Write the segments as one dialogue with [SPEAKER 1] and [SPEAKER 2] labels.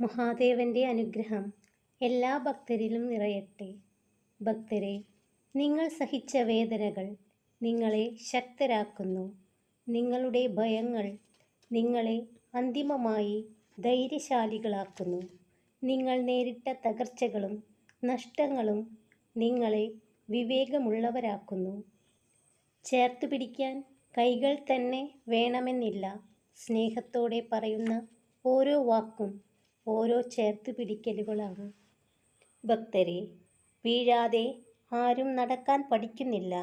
[SPEAKER 1] മഹാദേവന്റെ അനുഗ്രഹം എല്ലാ ഭക്തരിലും നിറയട്ടെ. ഭക്തരെ നിങ്ങൾ സഹിച്ച വേദനകൾ നിങ്ങളെ ശക്തരാക്കുന്നു. നിങ്ങളുടെ ഭയങ്ങൾ നിങ്ങളെ അന്തിമമായി ധൈര്യശാലികളാക്കുന്നു. നിങ്ങൾ നേരിട്ട തകർച്ചകളും നഷ്ടങ്ങളും നിങ്ങളെ വിവേകമുള്ളവരാക്കുന്നു. ചേർത്ത് പിടിക്കാൻ കൈകൾ തന്നെ വേണമെന്നില്ല. സ്നേഹത്തോടെ പറയുന്ന ഓരോ വാക്കും ഓരോ ചേർത്ത് പിടിക്കലുകളാണ്. ഭക്തരെ വീഴാതെ ആരും നടക്കാൻ പഠിക്കുന്നില്ല.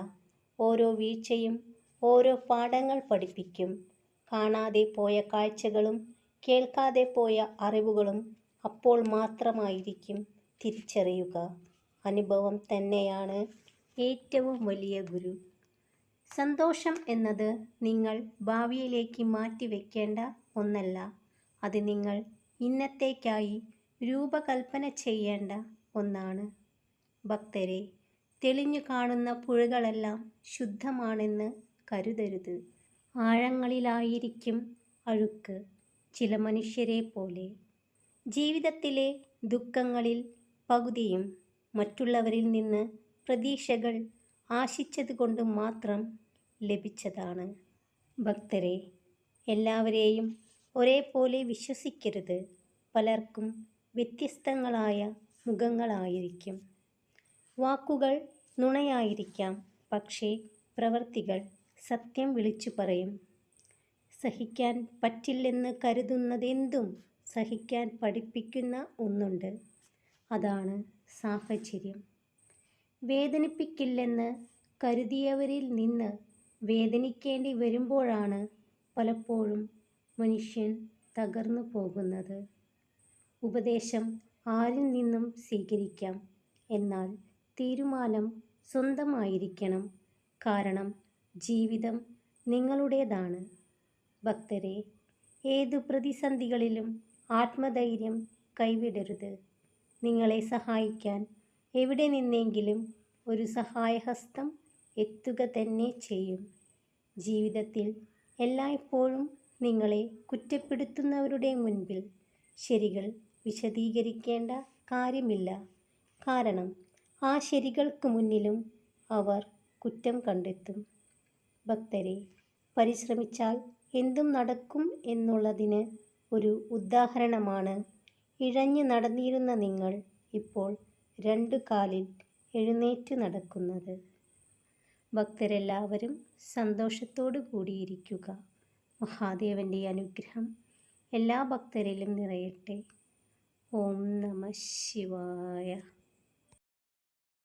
[SPEAKER 1] ഓരോ വീഴ്ചയും ഓരോ പാഠങ്ങൾ പഠിപ്പിക്കും. കാണാതെ പോയ കാഴ്ചകളും കേൾക്കാതെ പോയ അറിവുകളും അപ്പോൾ മാത്രമായിരിക്കും തിരിച്ചറിയുക. അനുഭവം തന്നെയാണ് ഏറ്റവും വലിയ ഗുരു. സന്തോഷം എന്നത് നിങ്ങൾ ഭാവിയിലേക്ക് മാറ്റിവെക്കേണ്ട ഒന്നല്ല. അത് നിങ്ങൾ ഇന്നത്തേക്കായി രൂപകൽപ്പന ചെയ്യേണ്ട ഒന്നാണ്. ഭക്തരെ തെളിഞ്ഞു കാണുന്ന പുഴകളെല്ലാം ശുദ്ധമാണെന്ന് കരുതരുത്. ആഴങ്ങളിലായിരിക്കും അഴുക്ക് ചില മനുഷ്യരെ പോലെ. ജീവിതത്തിലെ ദുഃഖങ്ങളിൽ പകുതിയും മറ്റുള്ളവരിൽ നിന്ന് പ്രതീക്ഷകൾ ആശിച്ചതുകൊണ്ട് മാത്രം ലഭിച്ചതാണ്. ഭക്തരെ എല്ലാവരെയും ഒരേപോലെ വിശ്വസിക്കരുത്. പലർക്കും വ്യത്യസ്തങ്ങളായ മുഖങ്ങളായിരിക്കും. വാക്കുകൾ നുണയായിരിക്കാം പക്ഷേ പ്രവർത്തികൾ സത്യം വിളിച്ചു പറയും. സഹിക്കാൻ പറ്റില്ലെന്ന് കരുതുന്നതെന്തും സഹിക്കാൻ പഠിപ്പിക്കുന്ന ഒന്നുണ്ട്. അതാണ് സാഹചര്യം. വേദനിപ്പിക്കില്ലെന്ന് കരുതിയവരിൽ നിന്ന് വേദനിക്കേണ്ടി വരുമ്പോഴാണ് പലപ്പോഴും മനുഷ്യൻ തകർന്നു പോകുന്നത്. ഉപദേശം ആരിൽ നിന്നും സ്വീകരിക്കാം എന്നാൽ തീരുമാനം സ്വന്തമായിരിക്കണം. കാരണം ജീവിതം നിങ്ങളുടേതാണ്. ഭക്തരെ ഏതു പ്രതിസന്ധികളിലും ആത്മധൈര്യം കൈവിടരുത്. നിങ്ങളെ സഹായിക്കാൻ എവിടെ നിന്നെങ്കിലും ഒരു സഹായഹസ്തം എത്തുക തന്നെ ചെയ്യും. ജീവിതത്തിൽ എല്ലായ്പ്പോഴും നിങ്ങളെ കുറ്റപ്പെടുത്തുന്നവരുടെ മുൻപിൽ ശരികൾ വിശദീകരിക്കേണ്ട കാര്യമില്ല. കാരണം ആ ശരികൾക്ക് മുന്നിലും അവർ കുറ്റം കണ്ടെത്തും. ഭക്തരെ പരിശ്രമിച്ചാൽ എന്തും നടക്കും എന്നുള്ളതിന് ഒരു ഉദാഹരണമാണ്. ഇഴഞ്ഞു നടന്നിരുന്ന നിങ്ങൾ ഇപ്പോൾ രണ്ടു കാലിൽ എഴുന്നേറ്റ് നടക്കുന്നത്. ഭക്തരെല്ലാവരും സന്തോഷത്തോടു കൂടിയിരിക്കുക. മഹാദേവന്റെ അനുഗ്രഹം എല്ലാ ഭക്തരിലും നിറയട്ടെ. ഓം നമ ശിവായ.